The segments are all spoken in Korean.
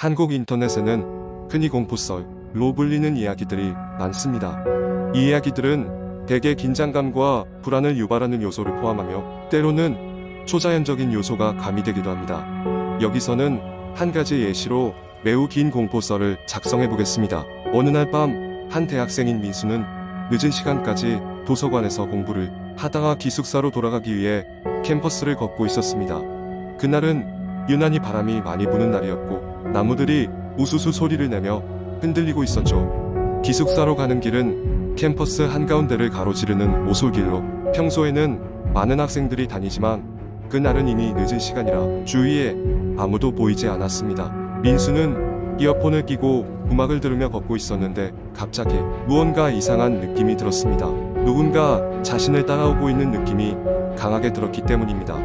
한국 인터넷에는 흔히 공포썰로 불리는 이야기들이 많습니다. 이 이야기들은 대개 긴장감과 불안을 유발하는 요소를 포함하며 때로는 초자연적인 요소가 가미되기도 합니다. 여기서는 한 가지 예시로 매우 긴 공포썰을 작성해 보겠습니다. 어느 날 밤 한 대학생인 민수는 늦은 시간까지 도서관에서 공부를 하다가 기숙사로 돌아가기 위해 캠퍼스를 걷고 있었습니다. 그날은 유난히 바람이 많이 부는 날이었고 나무들이 우수수 소리를 내며 흔들리고 있었죠. 기숙사로 가는 길은 캠퍼스 한가운데를 가로지르는 오솔길로 평소에는 많은 학생들이 다니지만 그날은 이미 늦은 시간이라 주위에 아무도 보이지 않았습니다. 민수는 이어폰을 끼고 음악을 들으며 걷고 있었는데 갑자기 무언가 이상한 느낌이 들었습니다. 누군가 자신을 따라오고 있는 느낌이 강하게 들었기 때문입니다.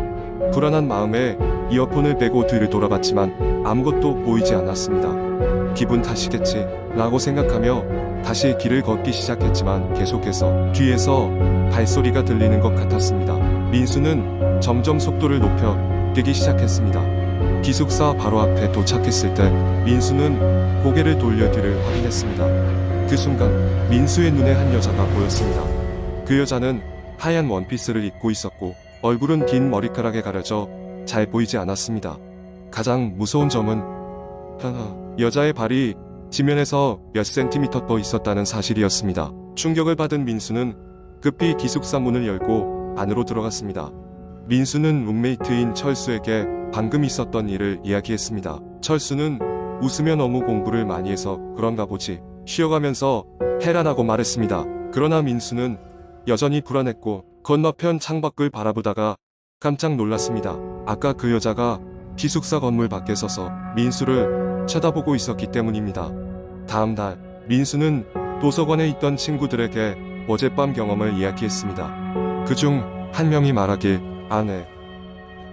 불안한 마음에 이어폰을 빼고 뒤를 돌아봤지만 아무것도 보이지 않았습니다. 기분 탓이겠지 라고 생각하며 다시 길을 걷기 시작했지만 계속해서 뒤에서 발소리가 들리는 것 같았습니다. 민수는 점점 속도를 높여 뛰기 시작했습니다. 기숙사 바로 앞에 도착했을 때 민수는 고개를 돌려 뒤를 확인했습니다. 그 순간 민수의 눈에 한 여자가 보였습니다. 그 여자는 하얀 원피스를 입고 있었고 얼굴은 긴 머리카락에 가려져 잘 보이지 않았습니다. 가장 무서운 점은 여자의 발이 지면에서 몇 센티미터 떠 있었다는 사실이었습니다. 충격을 받은 민수는 급히 기숙사 문을 열고 안으로 들어갔습니다. 민수는 룸메이트인 철수에게 방금 있었던 일을 이야기했습니다. 철수는 웃으며 너무 공부를 많이 해서 그런가 보지. 쉬어가면서 해라라고 말했습니다. 그러나 민수는 여전히 불안했고 건너편 창밖을 바라보다가 깜짝 놀랐습니다. 아까 그 여자가 기숙사 건물 밖에 서서 민수를 쳐다보고 있었기 때문입니다. 다음 날 민수는 도서관에 있던 친구들에게 어젯밤 경험을 이야기했습니다. 그 중 한 명이 말하길 아네.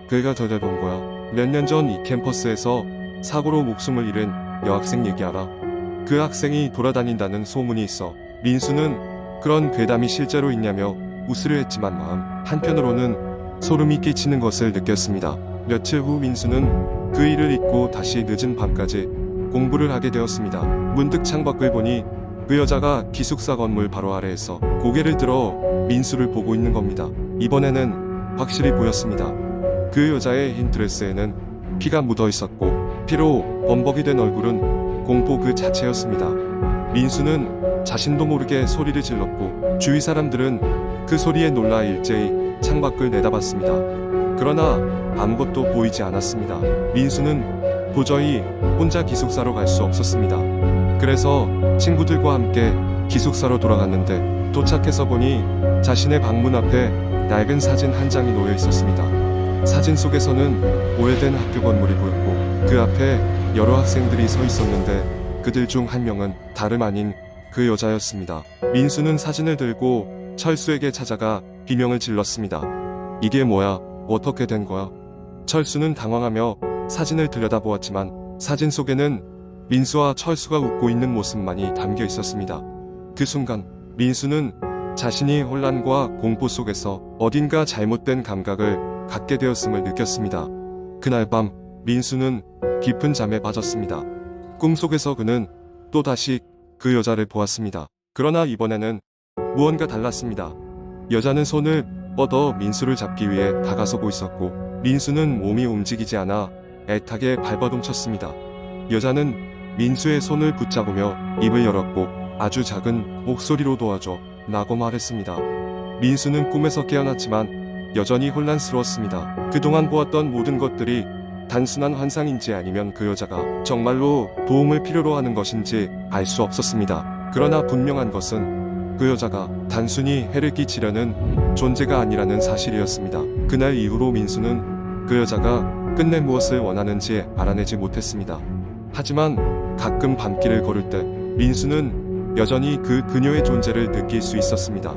그가 전에 본 거야. 몇 년 전 이 캠퍼스에서 사고로 목숨을 잃은 여학생 얘기 알아? 그 학생이 돌아다닌다는 소문이 있어. 민수는 그런 괴담이 실제로 있냐며 웃으려 했지만 마음 한편으로는 소름이 끼치는 것을 느꼈습니다. 며칠 후 민수는 그 일을 잊고 다시 늦은 밤까지 공부를 하게 되었습니다. 문득 창밖을 보니 그 여자가 기숙사 건물 바로 아래에서 고개를 들어 민수를 보고 있는 겁니다. 이번에는 확실히 보였습니다. 그 여자의 흰 드레스에는 피가 묻어 있었고 피로 범벅이 된 얼굴은 공포 그 자체였습니다. 민수는 자신도 모르게 소리를 질렀고 주위 사람들은 그 소리에 놀라 일제히 창밖을 내다봤습니다. 그러나 아무것도 보이지 않았습니다. 민수는 도저히 혼자 기숙사로 갈 수 없었습니다. 그래서 친구들과 함께 기숙사로 돌아갔는데 도착해서 보니 자신의 방문 앞에 낡은 사진 한 장이 놓여 있었습니다. 사진 속에서는 오래된 학교 건물이 보였고 그 앞에 여러 학생들이 서 있었는데 그들 중 한 명은 다름 아닌 그 여자였습니다. 민수는 사진을 들고 철수에게 찾아가 비명을 질렀습니다. 이게 뭐야? 어떻게 된 거야? 철수는 당황하며 사진을 들여다보았지만 사진 속에는 민수와 철수가 웃고 있는 모습만이 담겨 있었습니다. 그 순간 민수는 자신이 혼란과 공포 속에서 어딘가 잘못된 감각을 갖게 되었음을 느꼈습니다. 그날 밤 민수는 깊은 잠에 빠졌습니다. 꿈속에서 그는 또다시 그 여자를 보았습니다. 그러나 이번에는 무언가 달랐습니다. 여자는 손을 뻗어 민수를 잡기 위해 다가서고 있었고 민수는 몸이 움직이지 않아 애타게 발버둥쳤습니다. 여자는 민수의 손을 붙잡으며 입을 열었고 아주 작은 목소리로 도와줘 라고 말했습니다. 민수는 꿈에서 깨어났지만 여전히 혼란스러웠습니다. 그동안 보았던 모든 것들이 단순한 환상인지 아니면 그 여자가 정말로 도움을 필요로 하는 것인지 알 수 없었습니다. 그러나 분명한 것은 그 여자가 단순히 해를 끼치려는 존재가 아니라는 사실이었습니다. 그날 이후로 민수는 그 여자가 끝내 무엇을 원하는지 알아내지 못했습니다. 하지만 가끔 밤길을 걸을 때 민수는 여전히 그 그녀의 존재를 느낄 수 있었습니다.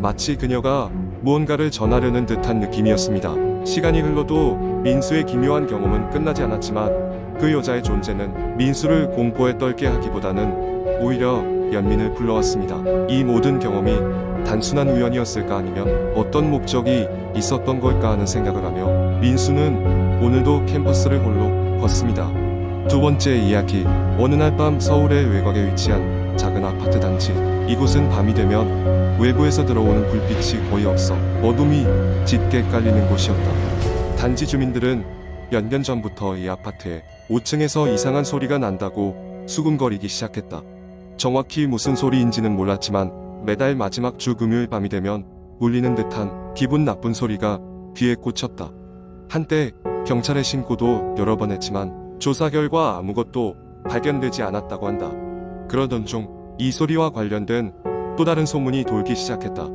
마치 그녀가 무언가를 전하려는 듯한 느낌이었습니다. 시간이 흘러도 민수의 기묘한 경험은 끝나지 않았지만 그 여자의 존재는 민수를 공포에 떨게 하기보다는 오히려 연민을 불러왔습니다. 이 모든 경험이 단순한 우연이었을까 아니면 어떤 목적이 있었던 걸까 하는 생각을 하며 민수는 오늘도 캠퍼스를 홀로 걷습니다. 두 번째 이야기. 어느 날 밤 서울의 외곽에 위치한 작은 아파트 단지. 이곳은 밤이 되면 외부에서 들어오는 불빛이 거의 없어 어둠이 짙게 깔리는 곳이었다. 단지 주민들은 몇 년 전부터 이 아파트에 5층에서 이상한 소리가 난다고 수군거리기 시작했다. 정확히 무슨 소리인지는 몰랐지만 매달 마지막 주 금요일 밤이 되면 울리는 듯한 기분 나쁜 소리가 귀에 꽂혔다. 한때 경찰에 신고도 여러 번 했지만 조사 결과 아무것도 발견되지 않았다고 한다. 그러던 중 이 소리와 관련된 또 다른 소문이 돌기 시작했다.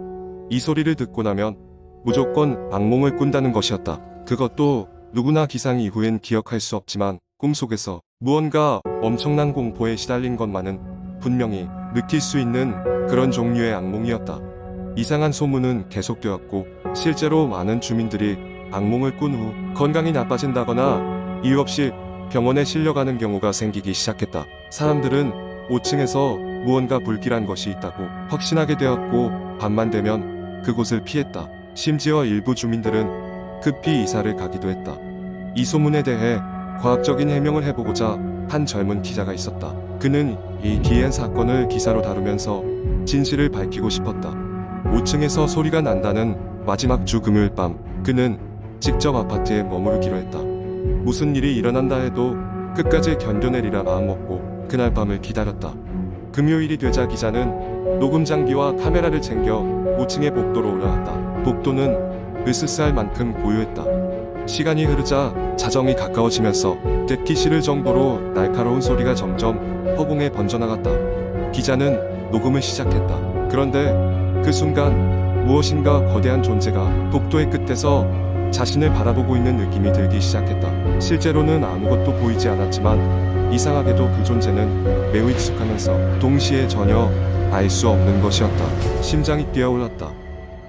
이 소리를 듣고 나면 무조건 악몽을 꾼다는 것이었다. 그것도 누구나 기상 이후엔 기억할 수 없지만 꿈속에서 무언가 엄청난 공포에 시달린 것만은 분명히 느낄 수 있는 그런 종류의 악몽이었다. 이상한 소문은 계속되었고 실제로 많은 주민들이 악몽을 꾼 후 건강이 나빠진다거나 이유 없이 병원에 실려가는 경우가 생기기 시작했다. 사람들은 5층에서 무언가 불길한 것이 있다고 확신하게 되었고 밤만 되면 그곳을 피했다. 심지어 일부 주민들은 급히 이사를 가기도 했다. 이 소문에 대해 과학적인 해명을 해보고자 한 젊은 기자가 있었다. 그는 이 기이한 사건을 기사로 다루면서 진실을 밝히고 싶었다. 5층에서 소리가 난다는 마지막 주 금요일 밤 그는 직접 아파트에 머무르기로 했다. 무슨 일이 일어난다 해도 끝까지 견뎌내리라 마음먹고 그날 밤을 기다렸다. 금요일이 되자 기자는 녹음 장비와 카메라를 챙겨 5층의 복도로 올라갔다. 복도는 으스스할 만큼 고요했다. 시간이 흐르자 자정이 가까워지면서 듣기 싫을 정도로 날카로운 소리가 점점 허공에 번져나갔다. 기자는 녹음을 시작했다. 그런데 그 순간 무엇인가 거대한 존재가 복도의 끝에서 자신을 바라보고 있는 느낌이 들기 시작했다. 실제로는 아무것도 보이지 않았지만 이상하게도 그 존재는 매우 익숙하면서 동시에 전혀 알 수 없는 것이었다. 심장이 뛰어올랐다.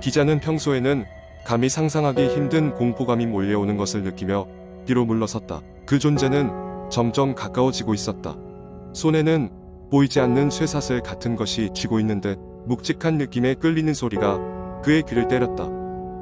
기자는 평소에는 감히 상상하기 힘든 공포감이 몰려오는 것을 느끼며 뒤로 물러섰다. 그 존재는 점점 가까워지고 있었다. 손에는 보이지 않는 쇠사슬 같은 것이 쥐고 있는 듯 묵직한 느낌에 끌리는 소리가 그의 귀를 때렸다.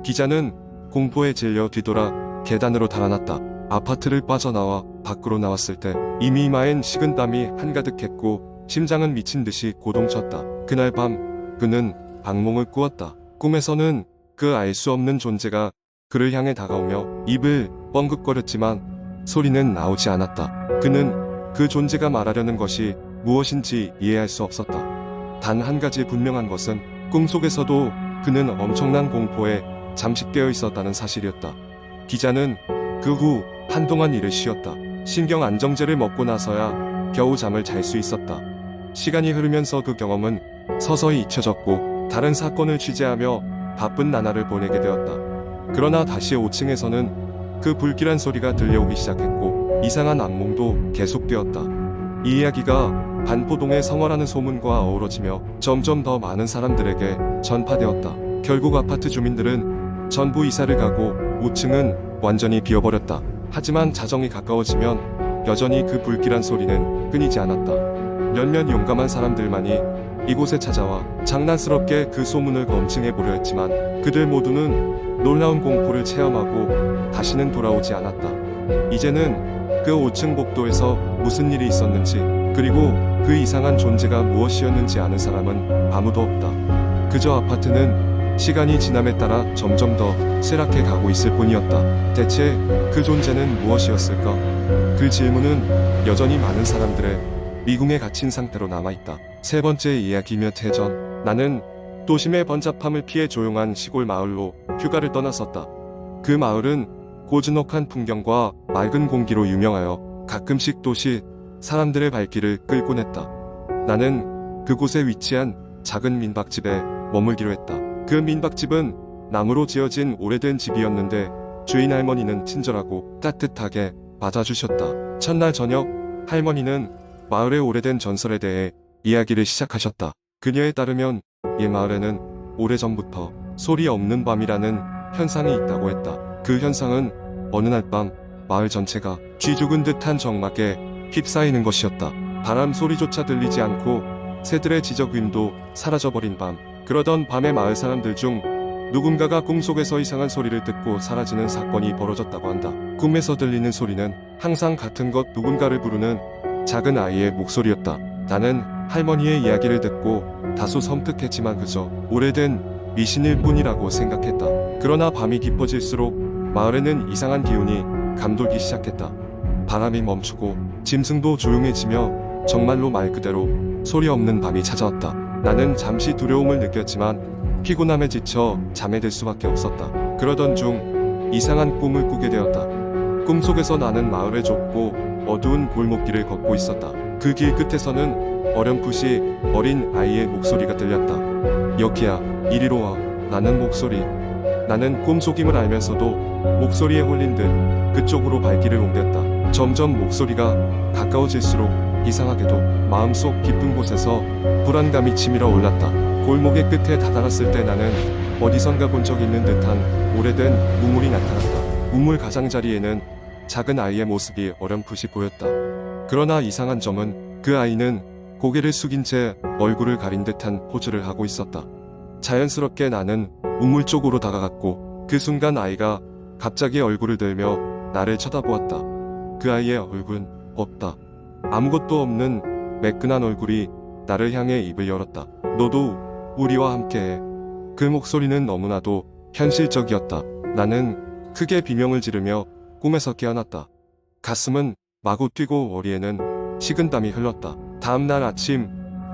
기자는 공포에 질려 뒤돌아 계단으로 달아났다. 아파트를 빠져나와 밖으로 나왔을 때 이미 이마엔 식은 땀이 한가득했고 심장은 미친 듯이 고동쳤다. 그날 밤 그는 악몽을 꾸었다. 꿈에서는 그 알 수 없는 존재가 그를 향해 다가오며 입을 뻥긋거렸지만 소리는 나오지 않았다. 그는 그 존재가 말하려는 것이 무엇인지 이해할 수 없었다. 단 한 가지 분명한 것은 꿈속에서도 그는 엄청난 공포에 잠식되어 있었다는 사실이었다. 기자는 그 후 한동안 일을 쉬었다. 신경 안정제를 먹고 나서야 겨우 잠을 잘 수 있었다. 시간이 흐르면서 그 경험은 서서히 잊혀졌고 다른 사건을 취재하며 바쁜 나날을 보내게 되었다. 그러나 다시 5층에서는 그 불길한 소리가 들려오기 시작했고 이상한 악몽도 계속되었다. 이 이야기가 반포동의 성화라는 소문과 어우러지며 점점 더 많은 사람들에게 전파되었다. 결국 아파트 주민들은 전부 이사를 가고 5층은 완전히 비어버렸다. 하지만 자정이 가까워지면 여전히 그 불길한 소리는 끊이지 않았다. 몇몇 용감한 사람들만이 이곳에 찾아와 장난스럽게 그 소문을 검증해 보려 했지만 그들 모두는 놀라운 공포를 체험하고 다시는 돌아오지 않았다. 이제는 그 5층 복도에서 무슨 일이 있었는지 그리고 그 이상한 존재가 무엇이었는지 아는 사람은 아무도 없다. 그저 아파트는 시간이 지남에 따라 점점 더 쇠락해 가고 있을 뿐이었다. 대체 그 존재는 무엇이었을까? 그 질문은 여전히 많은 사람들의 미궁에 갇힌 상태로 남아있다. 세 번째 이야기며 태전. 나는 도심의 번잡함을 피해 조용한 시골 마을로 휴가를 떠났었다. 그 마을은 고즈넉한 풍경과 맑은 공기로 유명하여 가끔씩 도시 사람들의 발길을 끌곤 했다. 나는 그곳에 위치한 작은 민박집에 머물기로 했다. 그 민박집은 나무로 지어진 오래된 집이었는데 주인 할머니는 친절하고 따뜻하게 받아주셨다. 첫날 저녁 할머니는 마을의 오래된 전설에 대해 이야기를 시작하셨다. 그녀에 따르면 이 마을에는 오래전부터 소리 없는 밤이라는 현상이 있다고 했다. 그 현상은 어느 날 밤 마을 전체가 쥐 죽은 듯한 정막에 휩싸이는 것이었다. 바람 소리조차 들리지 않고 새들의 지저귀임도 사라져버린 밤. 그러던 밤에 마을 사람들 중 누군가가 꿈속에서 이상한 소리를 듣고 사라지는 사건이 벌어졌다고 한다. 꿈에서 들리는 소리는 항상 같은 것 누군가를 부르는 작은 아이의 목소리였다. 나는 할머니의 이야기를 듣고 다소 섬뜩했지만 그저 오래된 미신일 뿐이라고 생각했다. 그러나 밤이 깊어질수록 마을에는 이상한 기운이 감돌기 시작했다. 바람이 멈추고 짐승도 조용해지며 정말로 말 그대로 소리 없는 밤이 찾아왔다. 나는 잠시 두려움을 느꼈지만 피곤함에 지쳐 잠에 들 수밖에 없었다. 그러던 중 이상한 꿈을 꾸게 되었다. 꿈속에서 나는 마을의 좁고 어두운 골목길을 걷고 있었다. 그 길 끝에서는 어렴풋이 어린 아이의 목소리가 들렸다. 여기야, 이리로 와. 라는 목소리. 나는 꿈속임을 알면서도 목소리에 홀린 듯 그쪽으로 발길을 옮겼다. 점점 목소리가 가까워질수록 이상하게도 마음속 깊은 곳에서 불안감이 치밀어 올랐다. 골목의 끝에 다다랐을 때 나는 어디선가 본 적 있는 듯한 오래된 우물이 나타났다. 우물 가장자리에는 작은 아이의 모습이 어렴풋이 보였다. 그러나 이상한 점은 그 아이는 고개를 숙인 채 얼굴을 가린 듯한 포즈를 하고 있었다. 자연스럽게 나는 우물 쪽으로 다가갔고 그 순간 아이가 갑자기 얼굴을 들며 나를 쳐다보았다. 그 아이의 얼굴은 없다. 아무것도 없는 매끈한 얼굴이 나를 향해 입을 열었다. 너도 우리와 함께해. 그 목소리는 너무나도 현실적이었다. 나는 크게 비명을 지르며 꿈에서 깨어났다. 가슴은 마구 뛰고 머리에는 식은땀이 흘렀다. 다음날 아침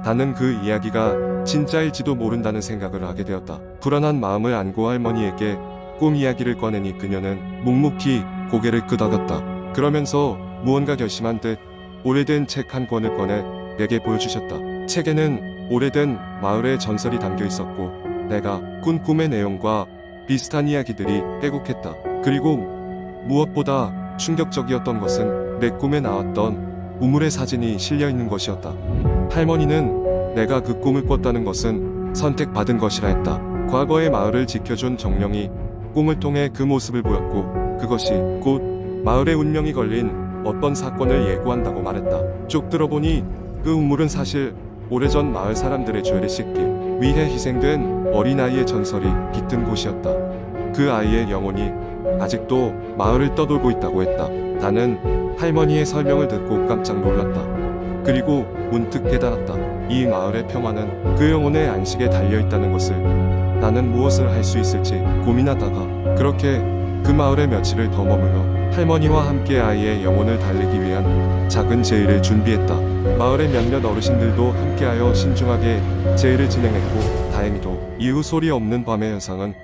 나는 그 이야기가 진짜일지도 모른다는 생각을 하게 되었다. 불안한 마음을 안고 할머니에게 꿈 이야기를 꺼내니 그녀는 묵묵히 고개를 끄덕였다. 그러면서 무언가 결심한 듯 오래된 책 한 권을 꺼내 내게 보여주셨다. 책에는 오래된 마을의 전설이 담겨 있었고 내가 꾼 꿈의 내용과 비슷한 이야기들이 빼곡했다. 그리고 무엇보다 충격적이었던 것은 내 꿈에 나왔던 우물의 사진이 실려 있는 것이었다. 할머니는 내가 그 꿈을 꿨다는 것은 선택받은 것이라 했다. 과거의 마을을 지켜준 정령이 꿈을 통해 그 모습을 보였고 그것이 곧 마을의 운명이 걸린 어떤 사건을 예고한다고 말했다. 쭉 들어보니 그 우물은 사실 오래전 마을 사람들의 죄를 씻기 위해 희생된 어린아이의 전설이 깃든 곳이었다. 그 아이의 영혼이 아직도 마을을 떠돌고 있다고 했다. 나는 할머니의 설명을 듣고 깜짝 놀랐다. 그리고 문득 깨달았다. 이 마을의 평화는 그 영혼의 안식에 달려 있다는 것을 나는 무엇을 할 수 있을지 고민하다가 그렇게 그 마을에 며칠을 더 머물러 할머니와 함께 아이의 영혼을 달래기 위한 작은 제의를 준비했다. 마을의 몇몇 어르신들도 함께하여 신중하게 제의를 진행했고 다행히도 이후 소리 없는 밤의 현상은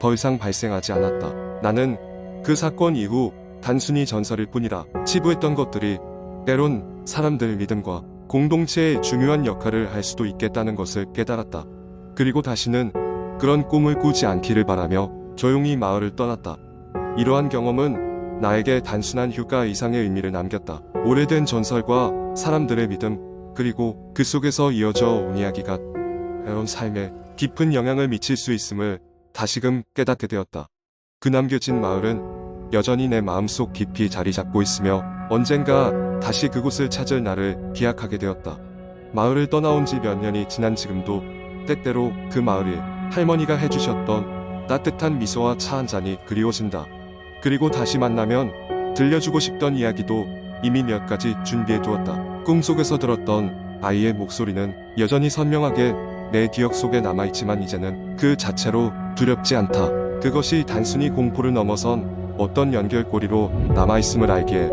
더 이상 발생하지 않았다. 나는 그 사건 이후 단순히 전설일 뿐이라 치부했던 것들이 때론 사람들 믿음과 공동체의 중요한 역할을 할 수도 있겠다는 것을 깨달았다. 그리고 다시는 그런 꿈을 꾸지 않기를 바라며 조용히 마을을 떠났다. 이러한 경험은 나에게 단순한 휴가 이상의 의미를 남겼다. 오래된 전설과 사람들의 믿음, 그리고 그 속에서 이어져 온 이야기가 해온 삶에 깊은 영향을 미칠 수 있음을 다시금 깨닫게 되었다. 그 남겨진 마을은 여전히 내 마음속 깊이 자리 잡고 있으며 언젠가 다시 그곳을 찾을 나를 기약하게 되었다. 마을을 떠나온 지 몇 년이 지난 지금도 때때로 그 마을이 할머니가 해주셨던 따뜻한 미소와 차 한 잔이 그리워진다. 그리고 다시 만나면 들려주고 싶던 이야기도 이미 몇 가지 준비해 두었다. 꿈속에서 들었던 아이의 목소리는 여전히 선명하게 내 기억 속에 남아있지만 이제는 그 자체로 두렵지 않다. 그것이 단순히 공포를 넘어선 어떤 연결고리로 남아있음을 알기에